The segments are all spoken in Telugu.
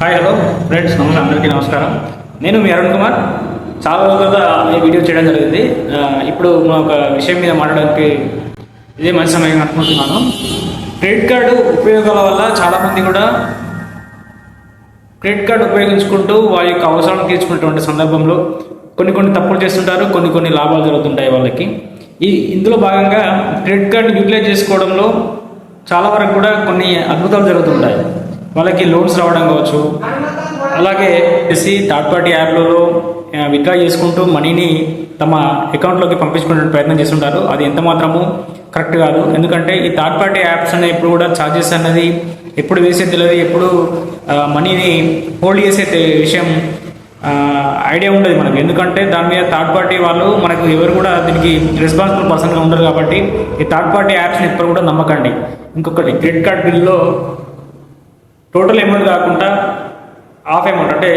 హాయ్ హలో ఫ్రెండ్స్ నమస్తే అందరికీ నమస్కారం. నేను మీ అరుణ్ కుమార్. చాలా రోజులుగా ఈ వీడియో చేయడం జరిగింది. ఇప్పుడు మనం ఒక విషయం మీద మాట్లాడడానికి ఇదే మంచి సమయం అనుకుంటున్నాను. క్రెడిట్ కార్డు ఉపయోగాల వల్ల చాలామంది కూడా క్రెడిట్ కార్డు ఉపయోగించుకుంటూ వారి యొక్క అవసరాలను తీర్చుకునేటువంటి సందర్భంలో కొన్ని కొన్ని తప్పులు చేస్తుంటారు కొన్ని కొన్ని లాభాలు జరుగుతుంటాయి వాళ్ళకి. ఈ ఇందులో భాగంగా క్రెడిట్ కార్డు యూటిలైజ్ చేసుకోవడంలో చాలా వరకు కూడా కొన్ని అద్భుతాలు జరుగుతుంటాయి. వాళ్ళకి లోన్స్ రావడం కావచ్చు. అలాగే చేసి థర్డ్ పార్టీ యాప్లలో విత్డ్రా చేసుకుంటూ మనీని తమ అకౌంట్లోకి పంపించుకునే ప్రయత్నం చేస్తుంటారు. అది ఎంత మాత్రము కరెక్ట్ కాదు. ఎందుకంటే ఈ థర్డ్ పార్టీ యాప్స్ అనే ఇప్పుడు కూడా ఛార్జెస్ అన్నది ఎప్పుడు వేసే తెలియదు. ఎప్పుడు మనీని హోల్డ్ చేసే విషయం ఐడియా ఉండదు మనకు. ఎందుకంటే దాని మీద థర్డ్ పార్టీ వాళ్ళు మనకు ఎవరు కూడా దీనికి రెస్పాన్సిబుల్ పర్సన్గా ఉండరు కాబట్టి ఈ థర్డ్ పార్టీ యాప్స్ని ఎప్పుడు కూడా నమ్మకండి. ఇంకొకటి క్రెడిట్ కార్డ్ బిల్లో టోటల్ అమౌంట్ కాకుండా హాఫ్ అమౌంట్ అంటే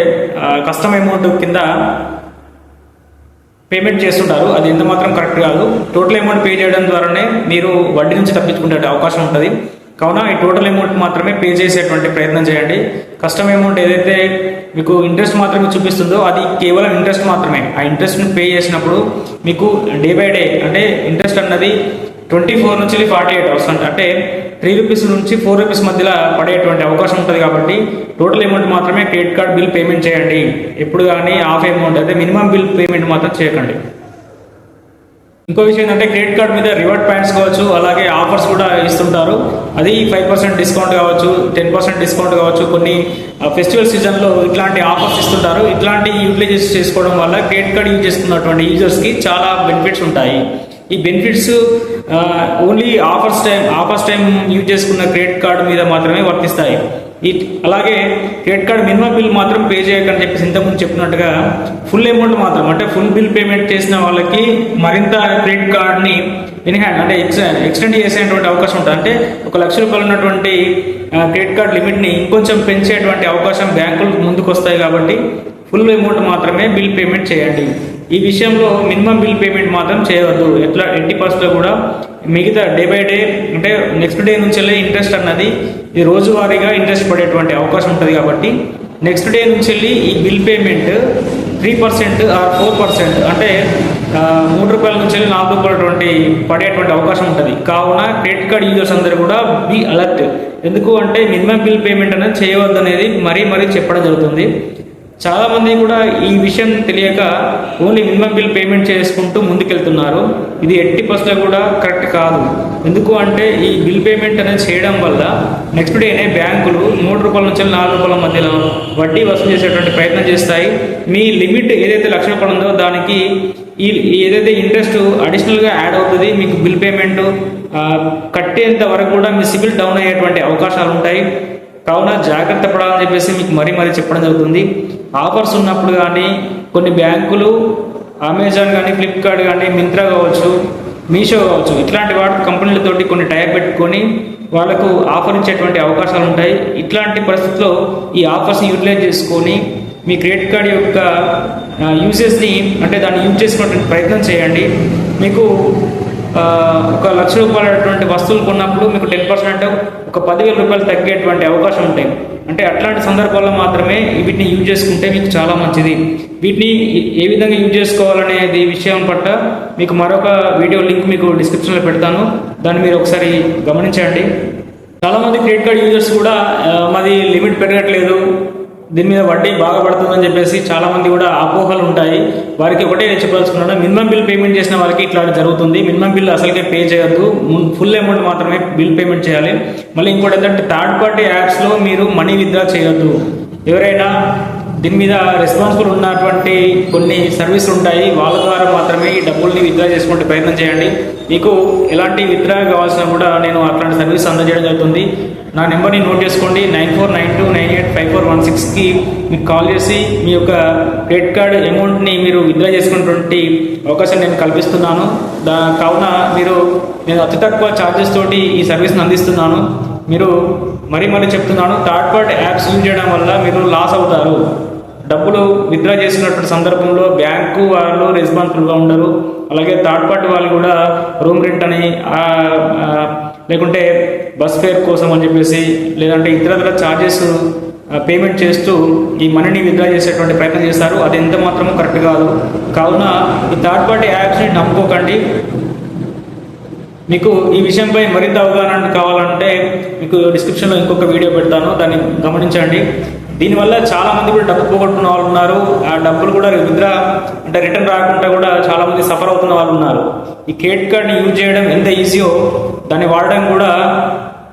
కస్టమ్ అమౌంట్ కింద పేమెంట్ చేస్తుంటారు. అది ఎంత మాత్రం కరెక్ట్ కాదు. టోటల్ అమౌంట్ పే చేయడం ద్వారానే మీరు వడ్డీ నుంచి తప్పించుకునే అవకాశం ఉంటుంది. కావున ఈ టోటల్ అమౌంట్ మాత్రమే పే చేసేటువంటి ప్రయత్నం చేయండి. కస్టమ్ అమౌంట్ ఏదైతే మీకు ఇంట్రెస్ట్ మాత్రమే చూపిస్తుందో అది కేవలం ఇంట్రెస్ట్ మాత్రమే. ఆ ఇంట్రెస్ట్ని పే చేసినప్పుడు మీకు డే బై డే అంటే ఇంట్రెస్ట్ అన్నది ట్వంటీ ఫోర్ నుంచి ఫార్టీ ఎయిట్ అవర్స్ అంటే త్రీ రూపీస్ నుంచి ఫోర్ రూపీస్ మధ్యలో పడేటువంటి అవకాశం ఉంటుంది కాబట్టి టోటల్ అమౌంట్ మాత్రమే క్రెడిట్ కార్డ్ బిల్ పేమెంట్ చేయండి. ఎప్పుడు కానీ హాఫ్ అమౌంట్ అయితే మినిమం బిల్ పేమెంట్ మాత్రం చేయకండి. ఇంకో విషయం ఏంటంటే క్రెడిట్ కార్డ్ మీద రివార్డ్ పాయింట్స్ కావచ్చు అలాగే ఆఫర్స్ కూడా ఇస్తుంటారు. అది ఫైవ్ పర్సెంట్ డిస్కౌంట్ కావచ్చు టెన్ పర్సెంట్ డిస్కౌంట్ కావచ్చు. కొన్ని ఫెస్టివల్ సీజన్లో ఇట్లాంటి ఆఫర్స్ ఇస్తుంటారు. ఇట్లాంటి యూటిలైజ్ చేసుకోవడం వల్ల క్రెడిట్ కార్డ్ యూజ్ చేసుకున్నటువంటి యూజర్స్కి చాలా బెనిఫిట్స్ ఉంటాయి. ఈ benefits only offers time offers time use చేసుకున్న క్రెడిట్ కార్డు మీద మాత్రమే వర్తిస్తాయి ఈ అలాగే క్రెడిట్ కార్డ్ మినిమం బిల్ మాత్రం పే చేయకని చెప్పేసి ఇంతకుముందు చెప్పినట్టుగా ఫుల్ అమౌంట్ మాత్రం అంటే ఫుల్ బిల్ పేమెంట్ చేసిన వాళ్ళకి మరింత క్రెడిట్ కార్డ్ని ఇన్హ్యాండ్ అంటే ఎక్స్ ఎక్స్టెండ్ చేసేటువంటి అవకాశం ఉంటుంది. అంటే ఒక లక్ష రూపాయలు ఉన్నటువంటి క్రెడిట్ కార్డ్ లిమిట్ని ఇంకొంచెం పెంచేటువంటి అవకాశం బ్యాంకులు ముందుకు వస్తాయి కాబట్టి ఫుల్ అమౌంట్ మాత్రమే బిల్ పేమెంట్ చేయండి. ఈ విషయంలో మినిమం బిల్ పేమెంట్ మాత్రం చేయవద్దు. ఎట్లా ఎట్టి పరిస్థితుల్లో కూడా మిగతా డే బై డే అంటే నెక్స్ట్ డే నుంచి వెళ్ళి ఇంట్రెస్ట్ అన్నది ఈ రోజువారీగా ఇంట్రెస్ట్ పడేటువంటి అవకాశం ఉంటుంది కాబట్టి నెక్స్ట్ డే నుంచి వెళ్ళి ఈ bill payment three percent or four percent అంటే మూడు రూపాయల నుంచి వెళ్ళి నాలుగు రూపాయలటువంటి పడేటువంటి అవకాశం ఉంటుంది. కావున క్రెడిట్ కార్డ్ యూజర్స్ అందరూ కూడా బీ అలర్ట్. ఎందుకు అంటే మినిమం బిల్ పేమెంట్ అనేది చేయవద్దు అనేది మరీ మరీ చెప్పడం జరుగుతుంది. చాలామంది కూడా ఈ విషయం తెలియక ఓన్లీ మినిమం బిల్ పేమెంట్ చేసుకుంటూ ముందుకెళ్తున్నారు. ఇది ఎట్టి పర్సెంట్ కూడా కరెక్ట్ కాదు. ఎందుకు అంటే ఈ బిల్ పేమెంట్ అనేది చేయడం వల్ల నెక్స్ట్ డేనే బ్యాంకులు మూడు రూపాయల నుంచి నాలుగు రూపాయల మధ్యలో వడ్డీ వసూలు చేసేటువంటి ప్రయత్నం చేస్తాయి. మీ లిమిట్ ఏదైతే లక్ష రూపాయలు ఉందో దానికి ఈ ఏదైతే ఇంట్రెస్ట్ అడిషనల్గా యాడ్ అవుతుంది మీకు బిల్ పేమెంట్ కట్టేంత వరకు కూడా మీ సిబిల్ డౌన్ అయ్యేటువంటి అవకాశాలు ఉంటాయి. కావున జాగ్రత్త పడాలని చెప్పేసి మీకు మరీ మరీ చెప్పడం జరుగుతుంది. ఆఫర్స్ ఉన్నప్పుడు కానీ కొన్ని బ్యాంకులు అమెజాన్ కానీ ఫ్లిప్కార్ట్ కానీ మింత్రా కావచ్చు మీషో కావచ్చు ఇట్లాంటి వాటి కంపెనీలతోటి కొన్ని టైప్ పెట్టుకొని వాళ్ళకు ఆఫర్ ఇచ్చేటువంటి అవకాశాలు ఉంటాయి. ఇట్లాంటి పరిస్థితుల్లో ఈ ఆఫర్స్ని యూటిలైజ్ చేసుకొని మీ క్రెడిట్ కార్డ్ యొక్క యూజెస్ని అంటే దాన్ని యూజ్ చేసుకునేటువంటి ప్రయత్నం చేయండి. మీకు ఒక లక్ష రూపాయలటువంటి వస్తువులు కొన్నప్పుడు మీకు టెన్ పర్సెంట్ ఒక పదివేల రూపాయలు తగ్గేటువంటి అవకాశం ఉంటాయి. అంటే అట్లాంటి సందర్భాల్లో మాత్రమే వీటిని యూజ్ చేసుకుంటే మీకు చాలా మంచిది. వీటిని ఏ- విధంగా యూజ్ చేసుకోవాలనేది విషయం పట్ల మీకు మరొక వీడియో లింక్ మీకు డిస్క్రిప్షన్లో పెడతాను. దాన్ని మీరు ఒకసారి గమనించండి. చాలామంది క్రెడిట్ కార్డ్ యూజర్స్ కూడా మాది లిమిట్ పెరగట్లేదు. దీని మీద వడ్డీ బాగా పడుతుందని చెప్పేసి చాలామంది కూడా అపోహలు ఉంటాయి. వారికి ఒకటే నేను చెప్పదలుచుకున్నాను మినిమం బిల్ పేమెంట్ చేసిన వాళ్ళకి ఇట్లా జరుగుతుంది. మినిమం బిల్ అసలుకే పే చేయొద్దు. ఫుల్ అమౌంట్ మాత్రమే బిల్ పేమెంట్ చేయాలి. మళ్ళీ ఇంకోటి ఏంటంటే థర్డ్ పార్టీ యాప్స్లో మీరు మనీ విత్డ్రా చేయొద్దు. ఎవరైనా దీని మీద రెస్పాన్సిబుల్ ఉన్నటువంటి కొన్ని సర్వీసులు ఉంటాయి. వాళ్ళ ద్వారా మాత్రమే ఈ డబ్బుల్ని విత్డ్రా చేసుకుంటే ప్రయత్నం చేయండి. మీకు ఎలాంటి విత్డ్రా కావాల్సిన కూడా నేను అట్లాంటి సర్వీస్ అందజేయడం జరుగుతుంది. నా నెంబర్ని నోట్ చేసుకోండి. Nine four nine two nine eight five four one సిక్స్కి మీకు కాల్ చేసి మీ యొక్క క్రెడిట్ కార్డ్ అమౌంట్ని మీరు విత్డ్రా చేసుకున్నటువంటి అవకాశం నేను కల్పిస్తున్నాను. దా కావున మీరు నేను అతి తక్కువ ఛార్జెస్ తోటి ఈ సర్వీస్ని అందిస్తున్నాను. మీరు మరీ మరీ చెప్తున్నాను. థర్డ్ పార్టీ యాప్స్ యూజ్ చేయడం వల్ల మీరు లాస్ అవుతారు. డబ్బులు విత్డ్రా చేసినటువంటి సందర్భంలో బ్యాంకు వాళ్ళు రెస్పాన్సిబుల్గా ఉండరు. అలాగే థర్డ్ పార్టీ వాళ్ళు కూడా రూమ్ రెంట్ అని లేకుంటే బస్ ఫేర్ కోసం అని చెప్పేసి లేదంటే ఇతర ఛార్జెస్ పేమెంట్ చేస్తూ ఈ మనీని విత్డ్రా చేసేటువంటి ప్రయత్నం చేస్తారు. అది ఎంత మాత్రమూ కరెక్ట్ కాదు. కావున ఈ థర్డ్ పార్టీ యాప్స్ని నమ్ముకోకండి. మీకు ఈ విషయంపై మరింత అవగాహన కావాలంటే మీకు డిస్క్రిప్షన్లో ఇంకొక వీడియో పెడతాను. దాన్ని గమనించండి. దీనివల్ల చాలా మంది కూడా డబ్బు పోగొట్టుకున్న వాళ్ళు ఉన్నారు. ఆ డబ్బులు కూడా విత్డ్రా అంటే రిటర్న్ రాకుండా కూడా చాలామంది సఫర్ అవుతున్న వాళ్ళు ఉన్నారు. ఈ క్రెడిట్ కార్డ్ని యూజ్ చేయడం ఎంత ఈజీయో దాన్ని వాడడం కూడా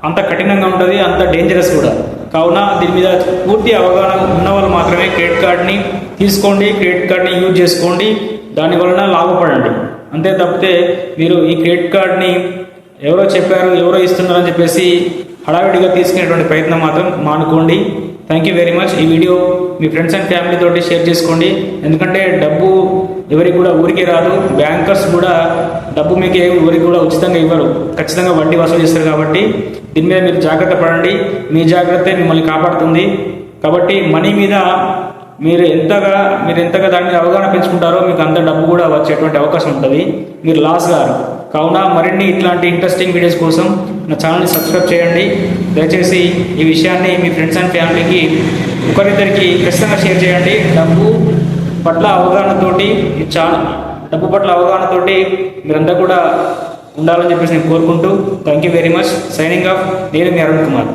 అంత కఠినంగా ఉంటుంది అంత డేంజరస్ కూడా. కావున దీని మీద పూర్తి అవగాహన ఉన్న వాళ్ళు మాత్రమే క్రెడిట్ కార్డ్ని తీసుకోండి క్రెడిట్ కార్డ్ని యూజ్ చేసుకోండి. దాని వలన లాభపడండి. అంతే తప్పితే మీరు ఈ క్రెడిట్ కార్డ్ని ఎవరో చెప్పారు ఎవరో ఇస్తున్నారని చెప్పేసి హడావిడిగా తీసుకునేటువంటి ప్రయత్నం మాత్రం మానుకోండి. థ్యాంక్ యూ వెరీ మచ్ ఈ వీడియో మీ ఫ్రెండ్స్ అండ్ ఫ్యామిలీ తోటి షేర్ చేసుకోండి. ఎందుకంటే డబ్బు ఎవరికి కూడా ఊరికే రాదు. బ్యాంకర్స్ కూడా డబ్బు మీకు ఏ- ఊరికి కూడా ఉచితంగా ఇవ్వరు. ఖచ్చితంగా వడ్డీ వసూలు చేస్తారు కాబట్టి దీని మీద మీరు జాగ్రత్త పడండి. మీ జాగ్రత్త మిమ్మల్ని కాపాడుతుంది. కాబట్టి మనీ మీద మీరు ఎంతగా మీరు ఎంతగా దాని మీద అవగాహన పెంచుకుంటారో మీకు అంత డబ్బు కూడా వచ్చేటువంటి అవకాశం ఉంటుంది. మీరు లాస్ గారు కావున మరిన్ని ఇట్లాంటి ఇంట్రెస్టింగ్ వీడియోస్ కోసం నా ఛానల్ని సబ్స్క్రైబ్ చేయండి. దయచేసి ఈ విషయాన్ని మీ ఫ్రెండ్స్ అండ్ ఫ్యామిలీకి ఒకరిద్దరికి ఖచ్చితంగా షేర్ చేయండి. డబ్బు పట్ల అవగాహనతోటి ఈ ఛానల్ డబ్బు పట్ల అవగాహనతోటి మీరంతా కూడా ఉండాలని చెప్పేసి నేను కోరుకుంటూ thank you very much signing off నేను మీ అరుణ్ కుమార్.